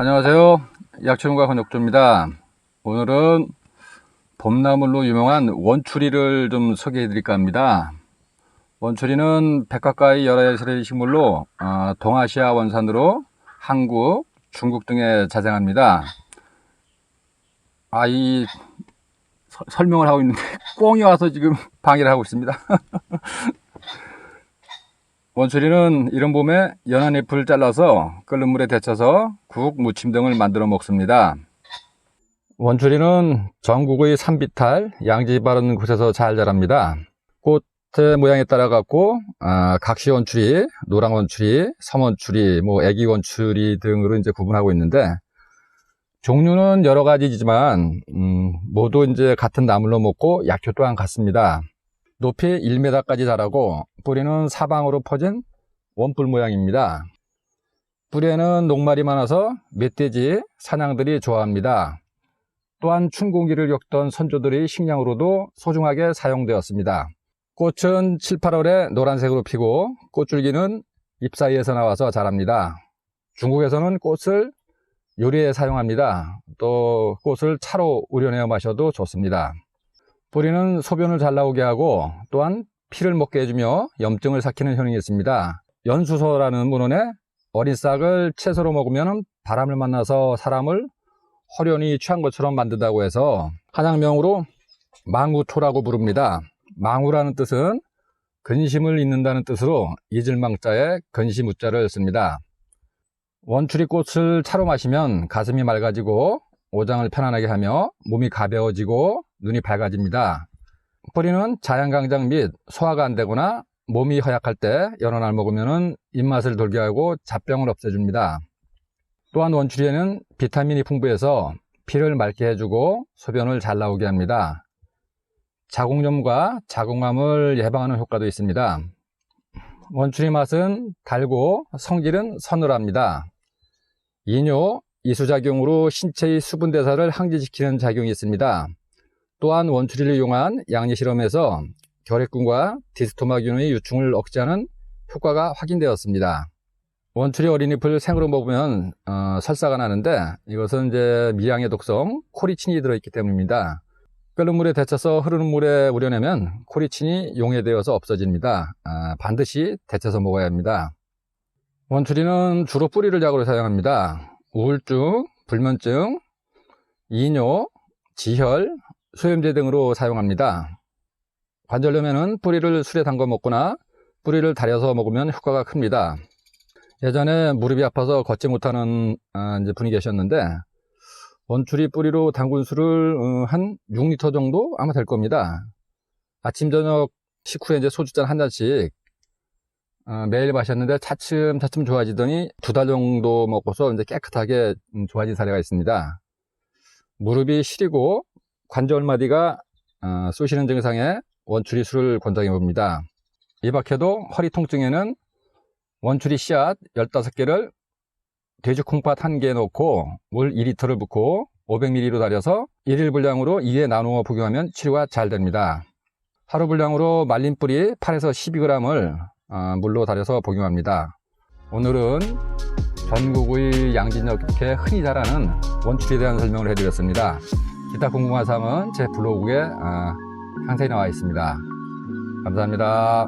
안녕하세요. 약초농가 권혁조입니다. 오늘은 봄나물로 유명한 원추리를 좀 소개해 드릴까 합니다. 원추리는 백화가의 여러 예술의 식물로 어, 동아시아 원산으로 한국, 중국 등에 자생합니다. 아, 이 서- 설명을 하고 있는데 꽁이 와서 지금 방해를 하고 있습니다. 원추리는 이른 봄에 연한 잎을 잘라서 끓는 물에 데쳐서 국, 무침 등을 만들어 먹습니다. 원추리는 전국의 산비탈, 양지 바른 곳에서 잘 자랍니다. 꽃의 모양에 따라 갖고 아, 각시 원추리, 노랑 원추리, 섬 원추리, 뭐 애기 원추리 등으로 이제 구분하고 있는데 종류는 여러 가지지만 음, 모두 이제 같은 나물로 먹고 약효 또한 같습니다. 높이 1m까지 자라고 뿌리는 사방으로 퍼진 원뿔 모양입니다. 뿌리에는 녹말이 많아서 멧돼지, 사냥들이 좋아합니다. 또한 춘공기를 겪던 선조들의 식량으로도 소중하게 사용되었습니다. 꽃은 7, 8월에 노란색으로 피고 꽃줄기는 잎 사이에서 나와서 자랍니다. 중국에서는 꽃을 요리에 사용합니다. 또 꽃을 차로 우려내어 마셔도 좋습니다. 뿌리는 소변을 잘 나오게 하고 또한 피를 먹게 해주며 염증을 삭히는 효능이 있습니다. 연수소라는 문헌에 어린 싹을 채소로 먹으면 바람을 만나서 사람을 허련히 취한 것처럼 만든다고 해서 한양명으로 망우토라고 부릅니다. 망우라는 뜻은 근심을 잇는다는 뜻으로 이질망자에 근심우자를 씁니다. 원추리 꽃을 차로 마시면 가슴이 맑아지고 오장을 편안하게 하며 몸이 가벼워지고 눈이 밝아집니다. 뿌리는 자양강장 및 소화가 안 되거나 몸이 허약할 때 여러 날 먹으면 입맛을 돌게 하고 잡병을 없애줍니다. 또한 원추리에는 비타민이 풍부해서 피를 맑게 해주고 소변을 잘 나오게 합니다. 자궁염과 자궁암을 예방하는 효과도 있습니다. 원추리 맛은 달고 성질은 서늘합니다. 이뇨, 이수작용으로 신체의 수분 대사를 항진시키는 작용이 있습니다. 또한 원추리를 이용한 양리 실험에서 결핵균과 디스토마균의 유충을 억제하는 효과가 확인되었습니다. 원추리 어린잎을 생으로 먹으면 어, 설사가 나는데 이것은 이제 미량의 독성 코리친이 들어있기 때문입니다. 끓는 물에 데쳐서 흐르는 물에 우려내면 코리친이 용해되어서 없어집니다. 아, 반드시 데쳐서 먹어야 합니다. 원추리는 주로 뿌리를 약으로 사용합니다. 우울증, 불면증, 이뇨, 지혈, 소염제 등으로 사용합니다. 관절염에는 뿌리를 술에 담궈 먹거나 뿌리를 달여서 먹으면 효과가 큽니다. 예전에 무릎이 아파서 걷지 못하는 아, 분이 계셨는데 원추리 뿌리로 담근 술을 어, 한 6리터 정도 아마 될 겁니다. 아침 저녁 식후에 이제 소주잔 한 잔씩 어, 매일 마셨는데 차츰 차츰 좋아지더니 두 달 정도 먹고서 이제 깨끗하게 음, 좋아진 사례가 있습니다. 무릎이 시리고 관절마디가 어, 쑤시는 증상에 원추리 술을 권장해 봅니다. 이 밖에도 허리 통증에는 원추리 씨앗 15개를 돼지 콩팥 1개에 넣고 물 2리터를 붓고 500ml로 달여서 1일 분량으로 2회 나누어 복용하면 치료가 잘 됩니다. 하루 분량으로 말린 뿌리 8에서 12g을 어, 물로 달여서 복용합니다. 오늘은 전국의 양진역에 흔히 자라는 원추리에 대한 설명을 해드렸습니다. 기타 궁금한 사항은 제 블로그에 어, 상세히 나와 있습니다. 감사합니다.